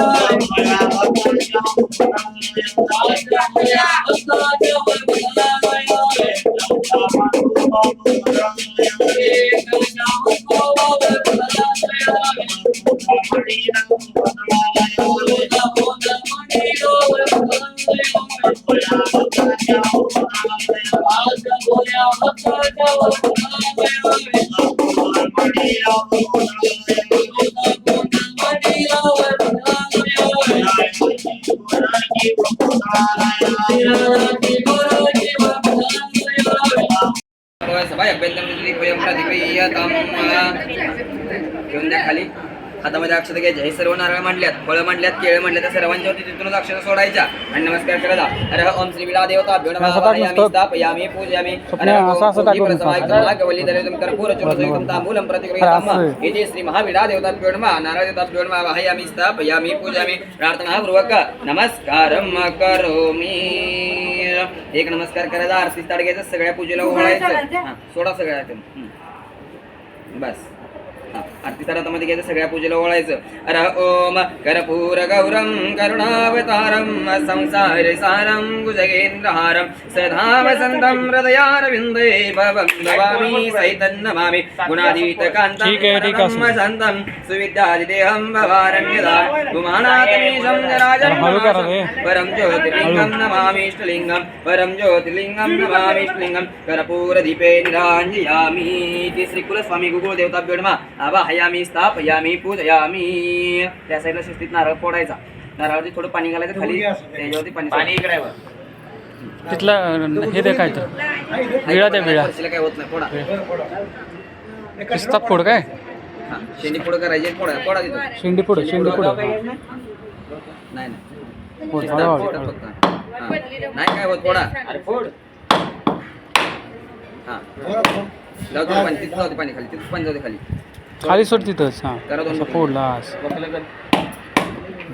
Thank you. अक्षत घ्यायचे हे सर्व नारळ मांडल्यात फळं मांडल्यात केळं मांडल्यात त्या सर्वांच्या वरती तिथूनच अक्षत सोडायच्या. आणि नमस्कार करायचा अरे ओम श्री विला देवता. स्थापयामि पूजयामि. भागवली दलितम कर्पूर चोरदयुक्तम तांबूलम आहे. इति श्री महाविडा देवता नमः नारळ देवता नमः वाहयामि स्थापयामि पूजयामि प्रार्थनापूर्वक नमस्कारम करोमि एक नमस्कार करायचा आरती ताट घ्यायचं सगळ्या पूजेला ओळायचं हा, सोडा सगळ्या. बस. हा, आरती ताटामध्ये घ्यायचं सगळ्या पूजेला ओळायचं अर ओम कर्पूर गौरम करुणावतारम संसार सारम भुजगेंद्रहारम सदा वसंतम हृदयारविंदे भवं नमामि सहितं नमामि गुणातीत कान्तं ठीक आहे, ठीक आहे, असू दे. शान्तं सुविद्यादिदेहं भवारण्यदा गुमानात्मीशं जरा हळू करा रे. परम ज्योतिर्लिंगम नमामि इष्टलिंगम परम ज्योतिर्लिंगम नमामि इष्टलिंगम कर्पूर दीपे निरांजयामि इति श्री कुलस्वामी गुगुळ देवताभ्यो नमः आवाहयामि स्थापयामि पूजयामि. त्या साईडला शिस्तीत नारळ फोडायचा. नारळावरती थोडं पाणी घालायचं खाली. त्याच्यावरती पाणी पाणी इकडे तिथला हे दे काय तर. विळा द्या विळा. काय होत नाही फोडा. किस्ता फोड. काय? हा, शेंडी पुढं करायची फोडा फोडा तिथं. शेंडी पुढं शेंडी पुढं नाही नाही. हा. काय होत फोडा. अरे फोड. हा. जाऊ दे पाणी तिथं जाऊ दे पाणी खाली तिथं पाणी जाऊ दे खाली. खाली सोड तिथंच हा. करा दोन असं मिनिटं. फोडला असं.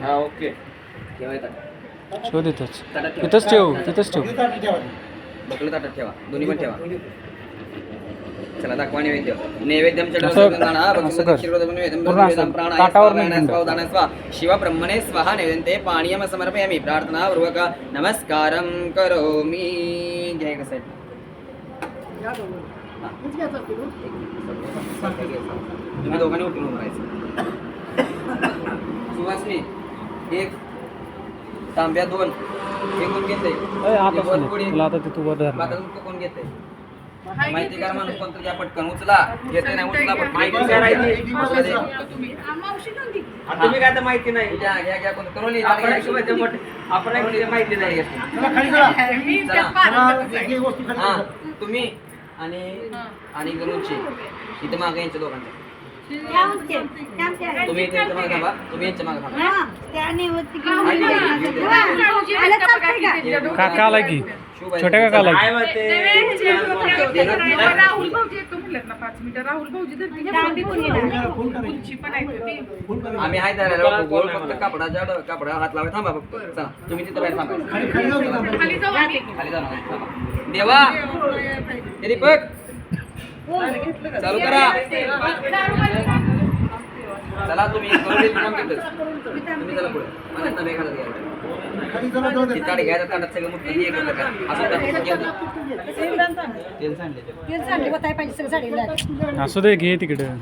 हा ओके. ठेवायचं ठेव तिथंच. तिथंच ठेव तिथंच ठेव. बकलं ताटात ठेवा. दोन्ही पण ठेवा. चला दाखवा नैवेद्य. नैवेद्यम असं- असं कर. पूर्ण असं ताटावर नाही ठेवलं. शिव ब्रह्मणे स्वाहा नैवेद्ये पाणीयम समर्पयामि. प्रार्थनापूर्वक नमस्कारं करोमि. कसं आहे तुम्ही दोघांनी उठून उभं राहायचं सुवासनी एक तांब्या दोन हे कोण घेतंय अय, आत हे असं वर तो कोण घेतंय माहिती करा माणूस कोणतं घ्या पटकन. उचला. घेते नाही उचला पटकन. तुम्ही. काय तर माहिती नाही? घ्या घ्या घ्या कोण करून. आपण माहिती नाही. हा तुम्ही आणि आणि गणूची इथे मागे यांच्या दोघांच्या. तुम्ही इथे यांच्या मागे थांबा. तुम्ही यांच्या मागे थांबा. काका आला की. शुभ आहे. छोट्या की राहुल भाऊजी येतो म्हणलेत ना पाच मिनिटं. राहुल भाऊजी धरतील उंची पण आहे. ते. आम्ही आहे धरायला गोल फक्त कापडाच्या कापडा हात लावा थांबा फक्त. चला तुम्ही तिथं बाहेर थांबा. खाली जाऊ आम्ही. खाली जाऊ नका, थांबा देवा. हे दीपक! चालू करा. चला तुम्ही चला पुढे. मला घालत ताटात सगळं हे असं. तेल सांडले असू दे घे तिकडं.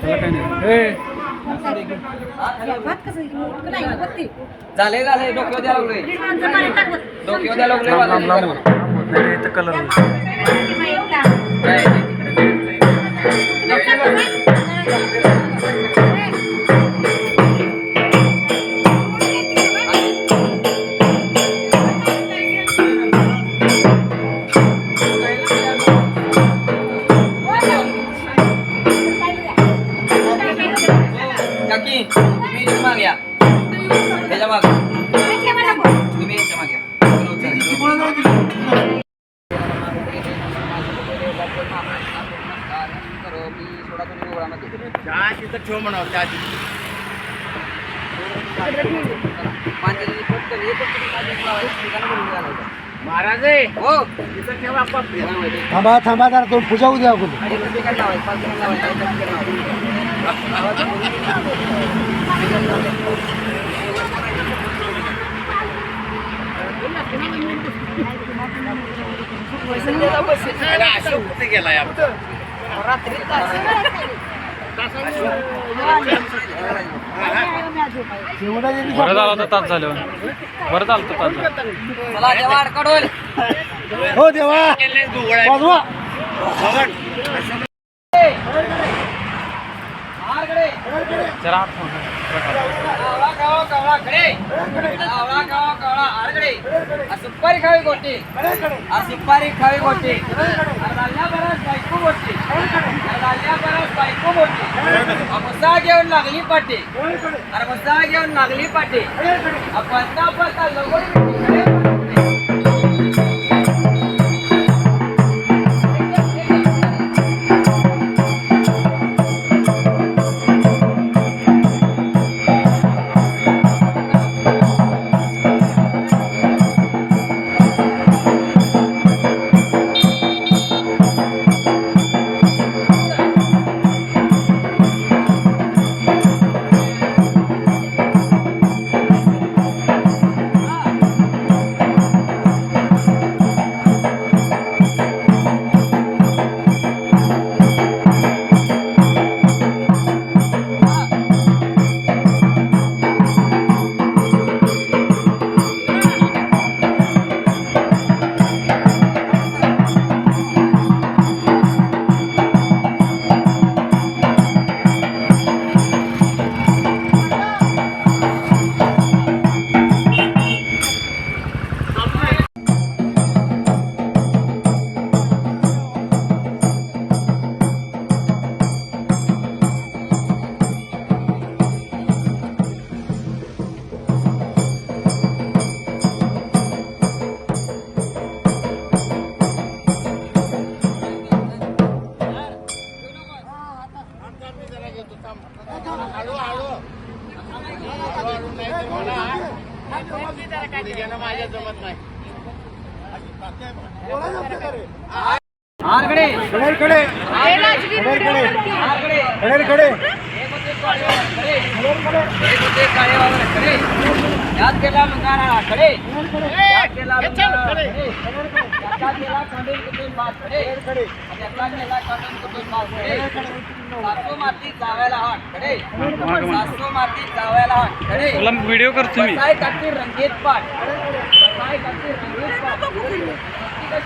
त्याला काय नाही. ए, झाले झाले. डोक्यावर द्या लागलोय. डोक्यावर द्या लागलोय कलर काय? महाराज हो थांबा थांबा जरा तो पूजा उद्या अगोदर आणि तुम्ही काय लावायचं? पाच जण लावायचं. बरं झालं होतं तास झालं बरं झालं होतं तास झालं चला देवा अडकडोल. हो देवा. वाजवा. जरा आत फोन सुपारी खावी गोटी. सुपारी खावी गोटी. लाल्या बराच बायको गोटी. लाल्या बराच बायको गोटी. मुसा घेऊन लागली पाटी. अरे मुसा घेऊन लागली पाटी. पत्ता पत्ता लगोडी याद केला मंगारा. खडे. याद केला मंगारा. खडे. याचा केला खंडून कुठून बात खडे. याचा केला खंडून कुठून बात खडे. सासू माती जावायला हात खडे. सासू माती जावायला हात खडे. तुला व्हिडिओ करतो मी. बसाय काठी रंगीत पाठ. बसाय काठी रंगीत पाठ. ती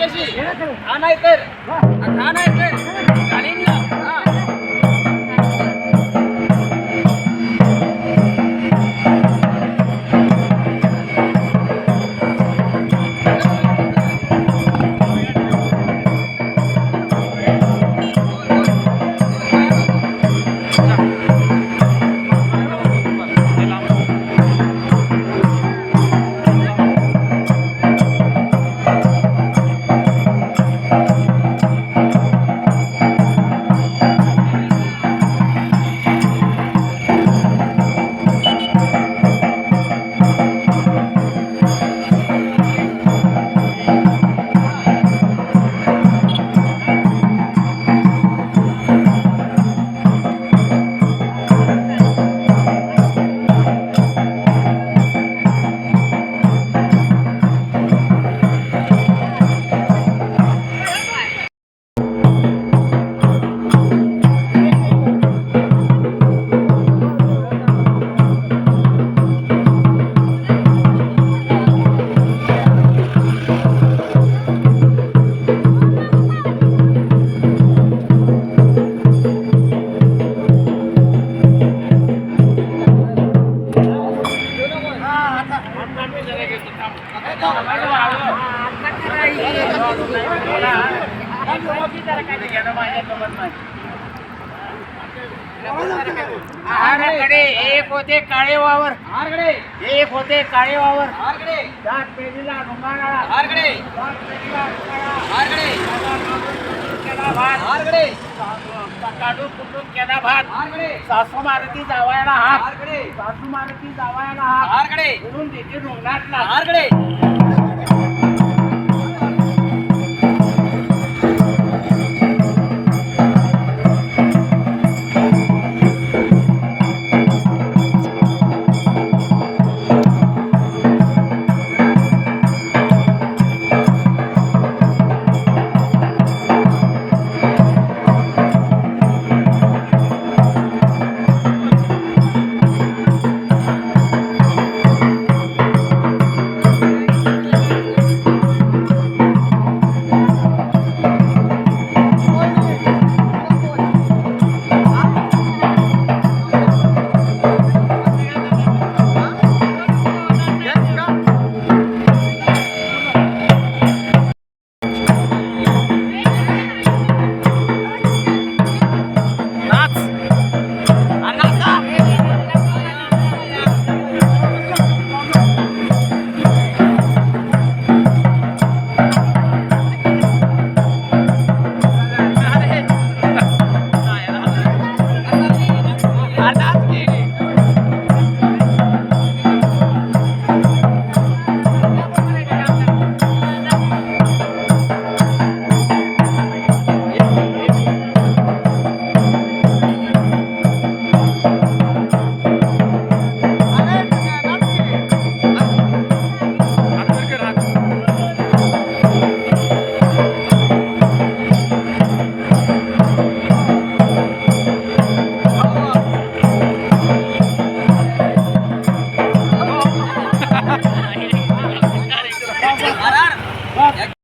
कशी? खडे. आहाराकडे एक होते काळे वावर. आरगडे एक होते काळे वावर. जात पेढीला आरगडे जात पेढीला डोंगाराळा. आरगडे केला भात आरगडे काढून कुठून केला भात? सासू मारुती जावायला हात सासू मारुती जावायला हात म्हणून तिथे डोंगरातला आरगडे. parar. Va.